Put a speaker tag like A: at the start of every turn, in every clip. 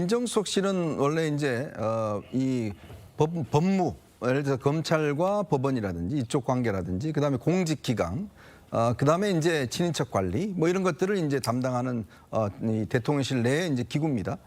A: 민정수석 실은 원래 이제 어, 이 법, 법무 예를 들어서 검찰과 법원이라든지 이쪽 관계라든지 그다음에 공직 기강 어, 그다음에 이제 친인척 관리 뭐 이런 것들을 이제 담당하는 어, 이 대통령실 내의 이제 기구입니다.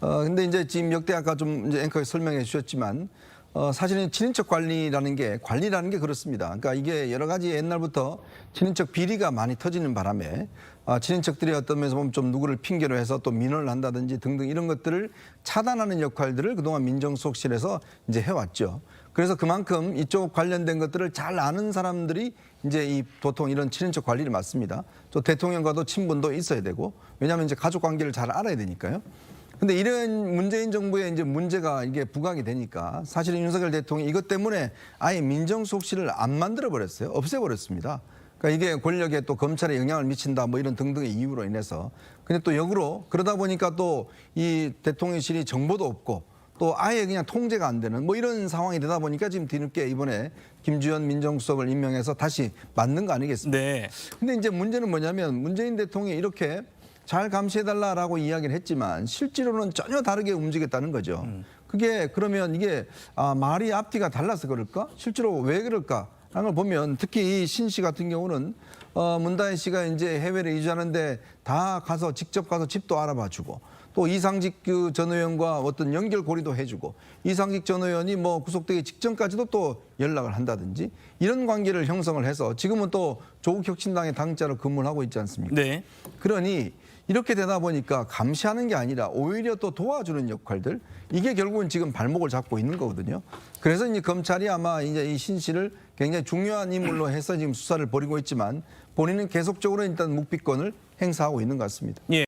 A: 어, 근데 이제 지금 역대 아까 좀 이제 앵커가 설명해 주셨지만 어, 사실은 친인척 관리라는 게 관리라는 게 그렇습니다. 그러니까 이게 여러 가지 옛날부터 친인척 비리가 많이 터지는 바람에 아, 친인척들이 어떤 면에서 보면 좀 누구를 핑계로 해서 또 민원을 한다든지 등등 이런 것들을 차단하는 역할들을 그동안 민정수석실에서 이제 해왔죠. 그래서 그만큼 이쪽 관련된 것들을 잘 아는 사람들이 이제 이 보통 이런 친인척 관리를 맡습니다. 또 대통령과도 친분도 있어야 되고 왜냐하면 이제 가족 관계를 잘 알아야 되니까요. 근데 이런 문재인 정부의 이제 문제가 이게 부각이 되니까 사실은 윤석열 대통령이 이것 때문에 아예 민정수석실을 안 만들어 버렸어요. 없애 버렸습니다. 그러니까 이게 권력에 또 검찰에 영향을 미친다 뭐 이런 등등의 이유로 인해서 근데 또 역으로 그러다 보니까 또 이 대통령실이 정보도 없고 또 아예 그냥 통제가 안 되는 뭐 이런 상황이 되다 보니까 지금 뒤늦게 이번에 김주현 민정수석을 임명해서 다시 만든 거 아니겠습니까?
B: 네.
A: 근데 이제 문제는 뭐냐면 문재인 대통령이 이렇게 잘 감시해달라라고 이야기를 했지만 실제로는 전혀 다르게 움직였다는 거죠. 그게 그러면 이게 아, 말이 앞뒤가 달라서 그럴까? 실제로 왜 그럴까? 라는 걸 보면 특히 이 신 씨 같은 경우는 어, 문다혜 씨가 이제 해외를 이주하는데 다 가서 직접 가서 집도 알아봐 주고 또 이상직 그전 의원과 어떤 연결고리도 해주고 이상직 전 의원이 뭐 구속되기 직전까지도 또 연락을 한다든지 이런 관계를 형성을 해서 지금은 또 조국 혁신당의 당자로 근무를 하고 있지 않습니까?
B: 네.
A: 그러니 이렇게 되다 보니까 감시하는 게 아니라 오히려 또 도와주는 역할들 이게 결국은 지금 발목을 잡고 있는 거거든요. 그래서 이제 검찰이 아마 이제 이 신 씨를 굉장히 중요한 인물로 해서 지금 수사를 벌이고 있지만 본인은 계속적으로 일단 묵비권을 행사하고 있는 것 같습니다.
B: 예.